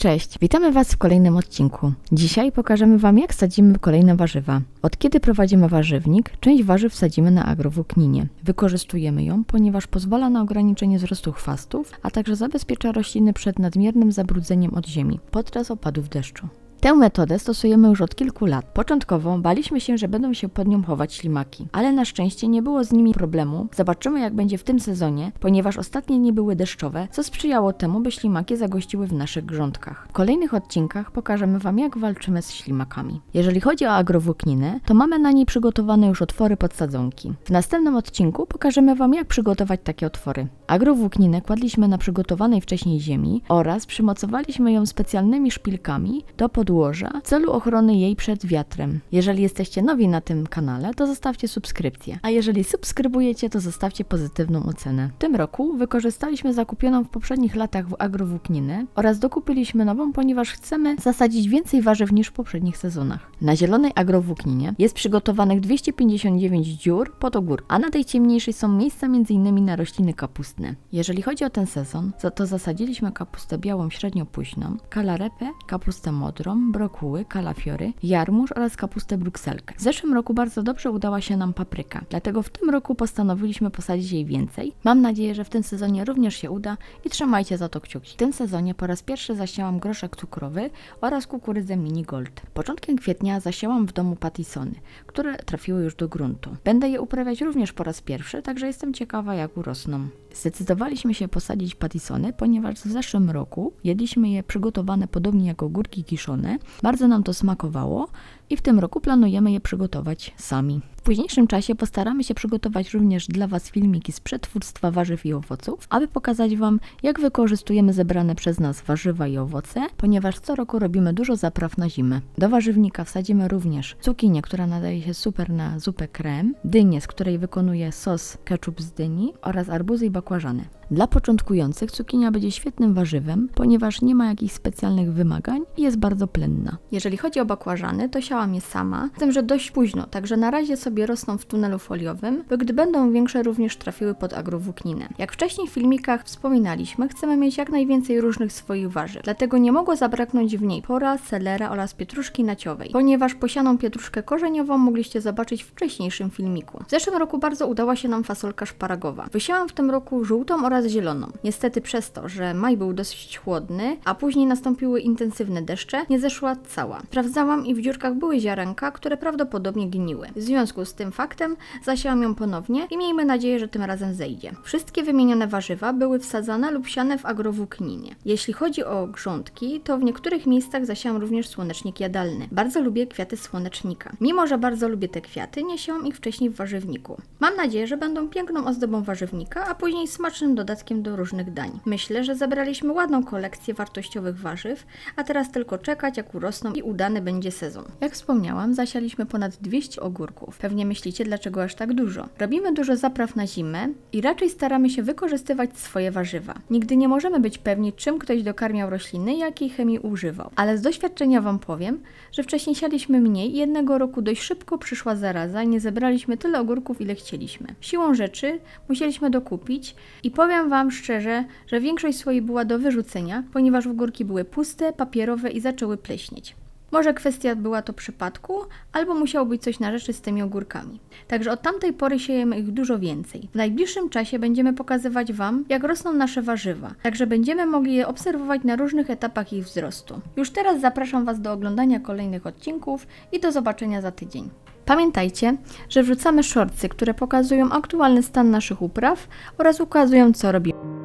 Cześć, witamy Was w kolejnym odcinku. Dzisiaj pokażemy Wam, jak sadzimy kolejne warzywa. Od kiedy prowadzimy warzywnik, część warzyw sadzimy na agrowłókninie. Wykorzystujemy ją, ponieważ pozwala na ograniczenie wzrostu chwastów, a także zabezpiecza rośliny przed nadmiernym zabrudzeniem od ziemi podczas opadów deszczu. Tę metodę stosujemy już od kilku lat. Początkowo baliśmy się, że będą się pod nią chować ślimaki, ale na szczęście nie było z nimi problemu. Zobaczymy jak będzie w tym sezonie, ponieważ ostatnie nie były deszczowe, co sprzyjało temu, by ślimaki zagościły w naszych grządkach. W kolejnych odcinkach pokażemy Wam jak walczymy z ślimakami. Jeżeli chodzi o agrowłókninę, to mamy na niej przygotowane już otwory pod sadzonki. W następnym odcinku pokażemy Wam jak przygotować takie otwory. Agrowłókninę kładliśmy na przygotowanej wcześniej ziemi oraz przymocowaliśmy ją specjalnymi szpilkami do podłoża w celu ochrony jej przed wiatrem. Jeżeli jesteście nowi na tym kanale, to zostawcie subskrypcję, a jeżeli subskrybujecie, to zostawcie pozytywną ocenę. W tym roku wykorzystaliśmy zakupioną w poprzednich latach w agrowłókninę oraz dokupiliśmy nową, ponieważ chcemy zasadzić więcej warzyw niż w poprzednich sezonach. Na zielonej agrowłókninie jest przygotowanych 259 dziur pod ogór, a na tej ciemniejszej są miejsca m.in. na rośliny kapustne. Jeżeli chodzi o ten sezon, to, zasadziliśmy kapustę białą średnio późną, kalarepę, kapustę modrą, brokuły, kalafiory, jarmuż oraz kapustę brukselkę. W zeszłym roku bardzo dobrze udała się nam papryka, dlatego w tym roku postanowiliśmy posadzić jej więcej. Mam nadzieję, że w tym sezonie również się uda i trzymajcie za to kciuki. W tym sezonie po raz pierwszy zasiałam groszek cukrowy oraz kukurydzę mini gold. Początkiem kwietnia zasiałam w domu patisony, które trafiły już do gruntu. Będę je uprawiać również po raz pierwszy, także jestem ciekawa jak urosną. Zdecydowaliśmy się posadzić patisony, ponieważ w zeszłym roku jedliśmy je przygotowane podobnie jak ogórki kiszone. Bardzo nam to smakowało i w tym roku planujemy je przygotować sami. Późniejszym czasie postaramy się przygotować również dla Was filmiki z przetwórstwa warzyw i owoców, aby pokazać Wam, jak wykorzystujemy zebrane przez nas warzywa i owoce, ponieważ co roku robimy dużo zapraw na zimę. Do warzywnika wsadzimy również cukinię, która nadaje się super na zupę krem, dynię, z której wykonuję sos ketchup z dyni oraz arbuzy i bakłażany. Dla początkujących cukinia będzie świetnym warzywem, ponieważ nie ma jakichś specjalnych wymagań i jest bardzo plenna. Jeżeli chodzi o bakłażany, to siałam je sama, z tym, że dość późno, także na razie sobie rosną w tunelu foliowym, by gdy będą większe również trafiły pod agrowłókninę. Jak wcześniej w filmikach wspominaliśmy, chcemy mieć jak najwięcej różnych swoich warzyw, dlatego nie mogło zabraknąć w niej pora, selera oraz pietruszki naciowej, ponieważ posianą pietruszkę korzeniową mogliście zobaczyć w wcześniejszym filmiku. W zeszłym roku bardzo udała się nam fasolka szparagowa. Wysiałam w tym roku żółtą oraz zieloną. Niestety przez to, że maj był dosyć chłodny, a później nastąpiły intensywne deszcze, nie zeszła cała. Sprawdzałam i w dziurkach były ziarenka, które prawdopodobnie gniły. W związku z tym faktem zasiałam ją ponownie i miejmy nadzieję, że tym razem zejdzie. Wszystkie wymienione warzywa były wsadzane lub siane w agrowłókninie. Jeśli chodzi o grządki, to w niektórych miejscach zasiałam również słonecznik jadalny. Bardzo lubię kwiaty słonecznika. Mimo, że bardzo lubię te kwiaty, nie siałam ich wcześniej w warzywniku. Mam nadzieję, że będą piękną ozdobą warzywnika, a później smacznym dodatkiem do różnych dań. Myślę, że zebraliśmy ładną kolekcję wartościowych warzyw, a teraz tylko czekać, jak urosną i udany będzie sezon. Jak wspomniałam, zasialiśmy ponad 200 ogórków. Pewnie myślicie, dlaczego aż tak dużo. Robimy dużo zapraw na zimę i raczej staramy się wykorzystywać swoje warzywa. Nigdy nie możemy być pewni, czym ktoś dokarmiał rośliny jakiej chemii używał. Ale z doświadczenia Wam powiem, że wcześniej sialiśmy mniej i jednego roku dość szybko przyszła zaraza i nie zebraliśmy tyle ogórków, ile chcieliśmy. Siłą rzeczy musieliśmy dokupić i powiem Wam szczerze, że większość swojej była do wyrzucenia, ponieważ ogórki były puste, papierowe i zaczęły pleśnieć. Może kwestia była to przypadku, albo musiało być coś na rzeczy z tymi ogórkami. Także od tamtej pory siejemy ich dużo więcej. W najbliższym czasie będziemy pokazywać Wam, jak rosną nasze warzywa, także będziemy mogli je obserwować na różnych etapach ich wzrostu. Już teraz zapraszam Was do oglądania kolejnych odcinków i do zobaczenia za tydzień. Pamiętajcie, że wrzucamy shortsy, które pokazują aktualny stan naszych upraw oraz ukazują co robimy.